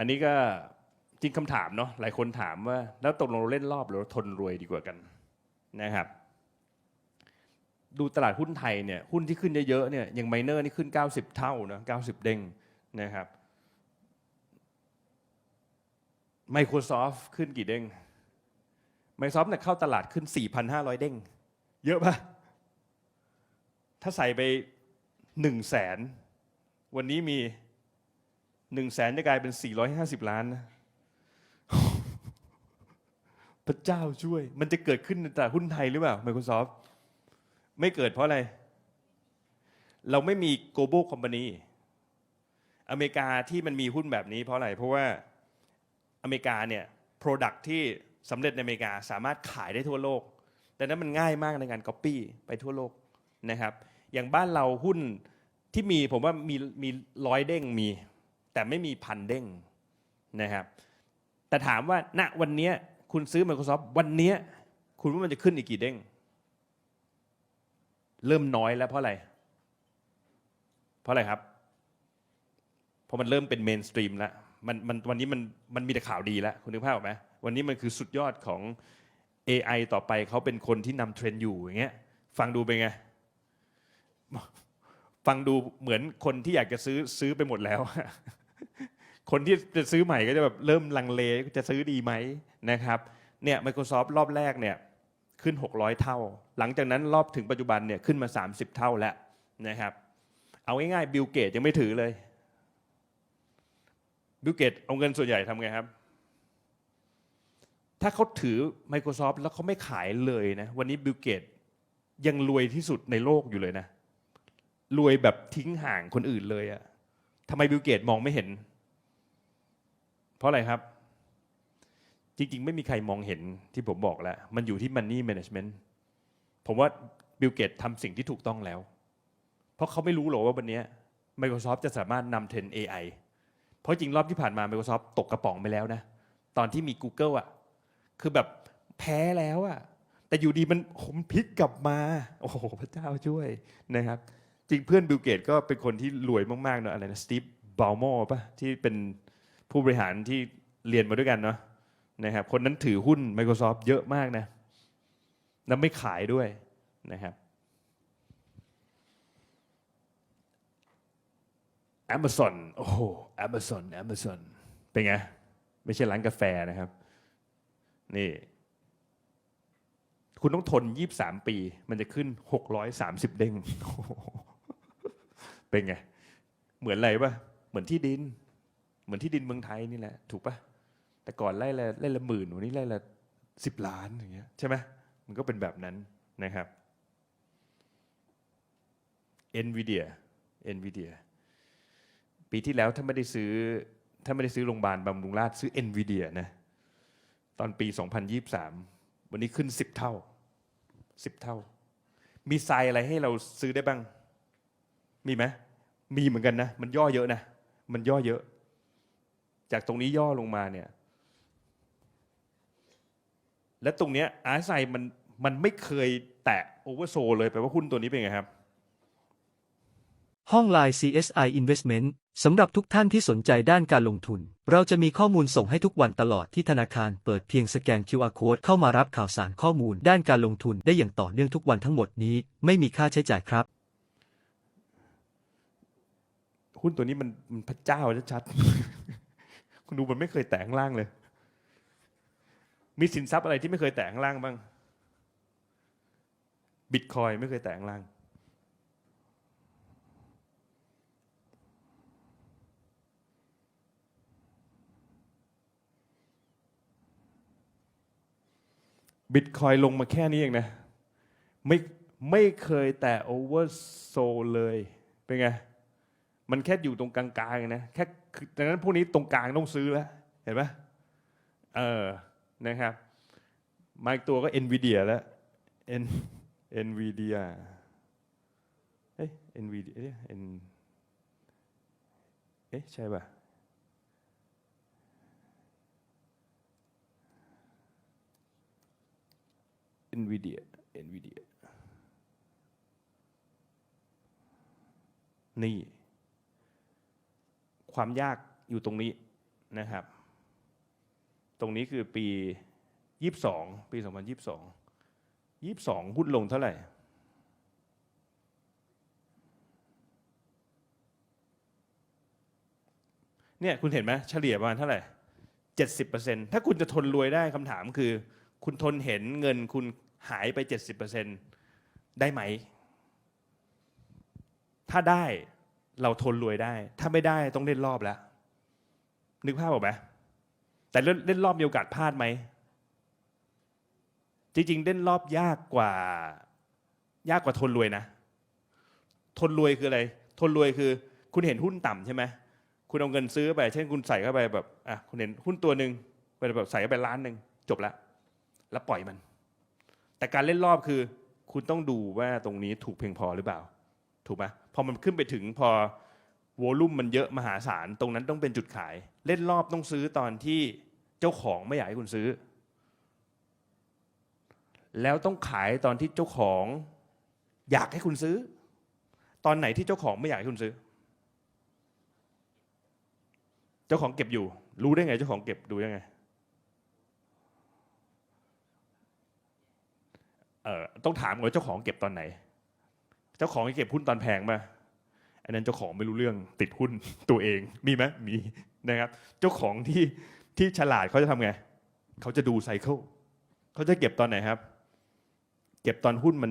อันนี้ก็จริงคำถามเนาะหลายคนถามว่า แล้วตกลงเราเล่นรอบหรือเราทนรวยดีกว่ากันนะครับ ดูตลาดหุ้นไทยเนี่ยหุ้นที่ขึ้นเยอะๆเนี่ยอย่างไมเนอร์นี่ขึ้น 90 เท่านะ90 เด้งนะครับ Microsoft ขึ้นกี่เด้ง Microsoft เนี่ยเข้าตลาดขึ้น 4,500 เด้ง เยอะปะถ้าใส่ไป 1 0 0 0 0แสนวันนี้มี 1 0 0 0 0แสนจะกลายเป็น450ล้านนะพระเจ้าช่วย มันจะเกิดขึ้นในตลาดหุ้นไทยหรือเปล่า Microsoft ไม่เกิดเพราะอะไร เราไม่มี global company อเมริกาที่มันมีหุ้นแบบนี้เพราะอะไร เพราะว่าอเมริกาเนี่ย product ที่สำเร็จในอเมริกาสามารถขายได้ทั่วโลก แต่นั้นมันง่ายมากในการ copy ไปทั่วโลกนะครับ อย่างบ้านเราหุ้นที่มีผมว่ามีมีร้อยเด้งมี แต่ไม่มีพันเด้งนะครับ แต่ถามว่าณวันนี้คุณซื้อ Microsoft วันนี้คุณว่ามันจะขึ้นอีกกี่เด้ง เริ่มน้อยแล้วเพราะอะไร เพราะอะไรครับ เพราะมันเริ่มเป็นเมนสตรีมแล้วมันมันวันนี้มันมันมีแต่ข่าวดีแล้วคุณนึกภาพออกไหมวันนี้มันคือสุดยอดของ AI ต่อไปเขาเป็นคนที่นำเทรนด์อยู่อย่างเงี้ย ฟังดูเป็นไง ฟังดูเหมือนคนที่อยากจะซื้อซื้อไปหมดแล้ว คนที่จะซื้อใหม่ก็จะแบบเริ่มลังเลจะซื้อดีไหมนะครับเนี่ย Microsoft รอบแรกเนี่ยขึ้น 600 เท่า หลังจากนั้นรอบถึงปัจจุบันเนี่ยขึ้นมา 30 เท่าแล้วนะครับเอาง่ายๆบิลเกตยังไม่ถือเลยบิลเกตเอาเงินส่วนใหญ่ทำไงครับ ถ้าเขาถือ Microsoft แล้วเขาไม่ขายเลยนะ วันนี้บิลเกตยังรวยที่สุดในโลกอยู่เลยนะ รวยแบบทิ้งห่างคนอื่นเลยอะทำไมบิลเกตมองไม่เห็น เพราะอะไรครับ จริง ๆ ไม่มีใครมองเห็นที่ผมบอกแล้ว มันอยู่ที่ Money Management ผมว่าบิลเกตทำสิ่งที่ถูกต้องแล้ว เพราะเขาไม่รู้หรอกว่าวันนี้ Microsoft จะสามารถนำเทรน AI เพราะจริงรอบที่ผ่านมา Microsoft ตกกระป๋องไปแล้วนะ ตอนที่มี Google อะ คือแบบแพ้แล้วอะ แต่อยู่ดีมันผมพลิกกลับมา โอ้โห พระเจ้าช่วยนะครับ จริงเพื่อนบิลเกตก็เป็นคนที่รวยมากๆเนอะอะไรนะสตีฟบาลโมป่ะ ที่เป็น ผู้บริหารที่เรียนมาด้วยกันเนาะนะครับคนนั้นถือหุ้น Microsoft เยอะมากนะแล้วไม่ขายด้วยนะครับ Amazon โอ้โห Amazon Amazon เป็นไง ไม่ใช่ร้านกาแฟนะครับ นี่ คุณต้องทน 23 ปี มันจะขึ้น 630 เด้งโอ้โหเป็นไง เหมือนอะไรปะเหมือนที่ดิน เหมือนที่ดินเมืองไทยนี่แหละ ถูกปะแต่ก่อนไล่ละไล่ละหมื่นวันนี้ไล่ละสิบล้านอย่างเงี้ยใช่ไหมมันก็เป็นแบบนั้นนะครับ NVIDIA NVIDIA ปีที่แล้วถ้าไม่ได้ซื้อถ้าไม่ได้ซื้อโรงพยาบาลบำรุงราษฎร์ซื้อ NVIDIA นะตอนปี 2023 วันนี้ขึ้น 10 เท่า 10 เท่า มีไซน์อะไรให้เราซื้อได้บ้าง มีไหมมีเหมือนกันนะ มันย่อเยอะนะ มันย่อเยอะ จากตรงนี้ย่อลงมาเนี่ย และตรงเนี้ยอาร์ไซมันมันไม่เคยแตะโอเวอร์โซเลยแปลว่าหุ้นตัวนี้เป็นไงครับ ห้องไลน์ CSI Investment สำหรับทุกท่านที่สนใจด้านการลงทุน เราจะมีข้อมูลส่งให้ทุกวันตลอดที่ธนาคารเปิดเพียงสแกน QR Code เข้ามารับข่าวสารข้อมูลด้านการลงทุนได้อย่างต่อเนื่องทุกวันทั้งหมดนี้ ไม่มีค่าใช้จ่ายครับ หุ้นตัวนี้มันมันพระเจ้าชัดๆ คุณดูมันไม่เคยแตะข้างล่างเลย มีสินทรัพย์อะไรที่ไม่เคยแตะข้างล่างบ้าง บิตคอยไม่เคยแตะข้างล่าง บิตคอยลงมาแค่นี้เองนะ ไม่ไม่เคยแตะโอเวอร์โซเลย เป็นไง มันแค่อยู่ตรงกลางๆเองนะแค่ดังนั้นพวกนี้ตรงกลางต้องซื้อแล้วเห็นไหมเออนะครับมาอีกตัวก็ NVIDIA แล้ว N NVIDIA เอ้ย NVIDIA เอ๊ะ N เอ๊ะใช่ป่ะ NVIDIA NVIDIA นี่ ความยากอยู่ตรงนี้นะครับ ตรงนี้คือปียี่สองปีสองพันยี่สองยี่สองหุ้นลงเท่าไหร่เนี่ยคุณเห็นไหมเฉลี่ยประมาณเท่าไหร่เจ็ดสิบเปอร์เซ็นถ้าคุณจะทนรวยได้คำถามคือ คุณทนเห็นเงินคุณหายไปเจ็ดสิบเปอร์เซ็นได้ไหม ถ้าได้ เราทนรวยได้ ถ้าไม่ได้ต้องเล่นรอบแล้ว นึกภาพออกไหมแต่เล่นเล่นรอบมีโอกาสพลาดไหม จริงๆ เล่นรอบยากกว่า ยากกว่าทนรวยนะ ทนรวยคืออะไร ทนรวยคือ คุณเห็นหุ้นต่ำใช่ไหมคุณเอาเงินซื้อไป เช่นคุณใส่เข้าไปแบบอะคุณเห็นหุ้นตัวหนึ่งไปแบบใส่เข้าไปล้านหนึ่งจบละแล้วปล่อยมัน แต่การเล่นรอบคือ คุณต้องดูว่าตรงนี้ถูกเพียงพอหรือเปล่า ถูกไหมพอมันขึ้นไปถึงพอวอลุ่มมันเยอะมหาศาลตรงนั้นต้องเป็นจุดขาย เล่นรอบต้องซื้อตอนที่เจ้าของไม่อยากให้คุณซื้อ แล้วต้องขายตอนที่เจ้าของอยากให้คุณซื้อ ตอนไหนที่เจ้าของไม่อยากให้คุณซื้อ เจ้าของเก็บอยู่ รู้ได้ไง เจ้าของเก็บดูยังไงเออต้องถามก่อนว่าเจ้าของเก็บตอนไหน เจ้าของเก็บหุ้นตอนแพงป่ะอันนั้นเจ้าของไม่รู้เรื่องติดหุ้นตัวเองมีไหมมีนะครับ เจ้าของที่ที่ฉลาดเขาจะทำไงเขาจะดูไซเคิลเขาจะเก็บตอนไหนครับ เก็บตอนหุ้นมัน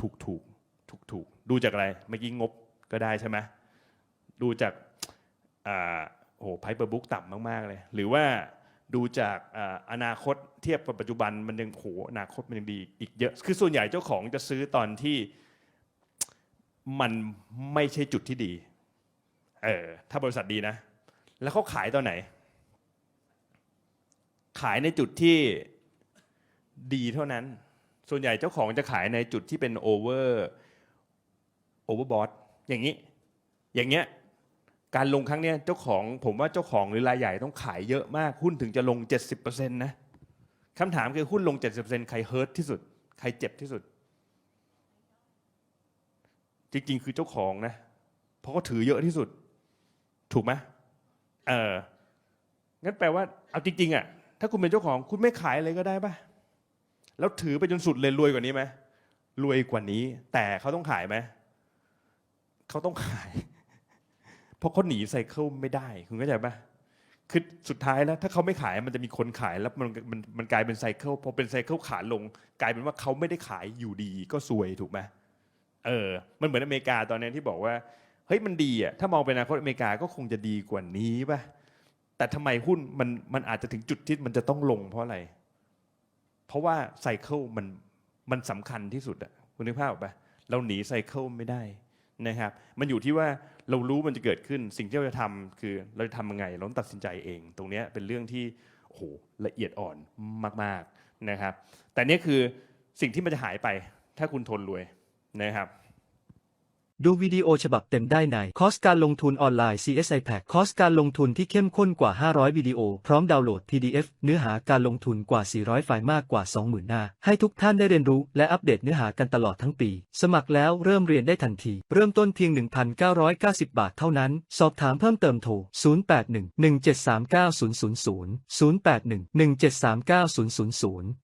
ถูกถูกถูกถูกดูจากอะไรเมื่อกี้งบก็ได้ใช่ไหมดูจากอ่าโอ้โหไพเปอร์บุ๊กต่ำมาก ๆ เลย หรือว่าดูจากออนาคตเทียบกับปัจจุบันมันยังโหอนาคตมันยังดีอีกเยอะ คือส่วนใหญ่เจ้าของจะซื้อตอนที่ มันไม่ใช่จุดที่ดี เออ ถ้าบริษัทดีนะ แล้วเขาขายตอนไหน ขายในจุดที่ดีเท่านั้น ส่วนใหญ่เจ้าของจะขายในจุดที่เป็นโอเวอร์โอเวอร์บอทอย่างนี้ อย่างเงี้ย การลงครั้งเนี้ยเจ้าของผมว่าเจ้าของหรือรายใหญ่ต้องขายเยอะมาก หุ้นถึงจะลง 70%นะคำถามคือหุ้นลง 70%ใครเฮิร์ตที่สุด ใครเจ็บที่สุด จริง ๆ คือเจ้าของนะ เพราะเขาถือเยอะที่สุด ถูกไหมเอองั้นแปลว่าเอาจริงๆอะถ้าคุณเป็นเจ้าของคุณไม่ขายอะไรก็ได้ป่ะ แล้วถือไปจนสุดเลยรวยกว่านี้ไหมรวยกว่านี้ แต่เขาต้องขายไหมเขาต้องขาย เพราะเขาหนีไซเคิลไม่ได้ คุณเข้าใจปะคือสุดท้ายแล้ว ถ้าเขาไม่ขายมันจะมีคนขายแล้วมันมันมันกลายเป็นไซเคิลพอเป็นไซเคิลขาลง กลายเป็นว่าเขาไม่ได้ขายอยู่ดีก็ซวยถูกไหม เออ มันเหมือนอเมริกาตอนนี้ที่บอกว่า เฮ้ยมันดีอะ ถ้ามองไปอนาคตอเมริกาก็คงจะดีกว่านี้ป่ะ แต่ทำไมหุ้นมันมันอาจจะถึงจุดที่มันจะต้องลงเพราะอะไร เพราะว่าไซเคิลมันมันสำคัญที่สุดอะคุณนึกภาพออกปะเราหนีไซเคิลไม่ได้นะครับ มันอยู่ที่ว่าเรารู้มันจะเกิดขึ้น สิ่งที่เราจะทำคือเราจะทำยังไง เราต้องตัดสินใจเอง ตรงเนี้ยเป็นเรื่องที่โอ้โหละเอียดอ่อนมากๆนะครับ แต่นี้ยคือสิ่งที่มันจะหายไปถ้าคุณทนรวย นะครับดูวิดีโอฉบับเต็มได้ในคอร์สการลงทุนออนไลน์ CSI Pack คอร์สการลงทุนที่เข้มข้นกว่า 500 วิดีโอ พร้อมดาวน์โหลด PDF เนื้อหาการลงทุนกว่า 400 ไฟล์มากกว่า 20,000 หน้า ให้ทุกท่านได้เรียนรู้และอัปเดตเนื้อหากันตลอดทั้งปี สมัครแล้วเริ่มเรียนได้ทันที เริ่มต้นเพียง 1,990 บาทเท่านั้น สอบถามเพิ่มเติมโทร 081 1739 000 081 1739 000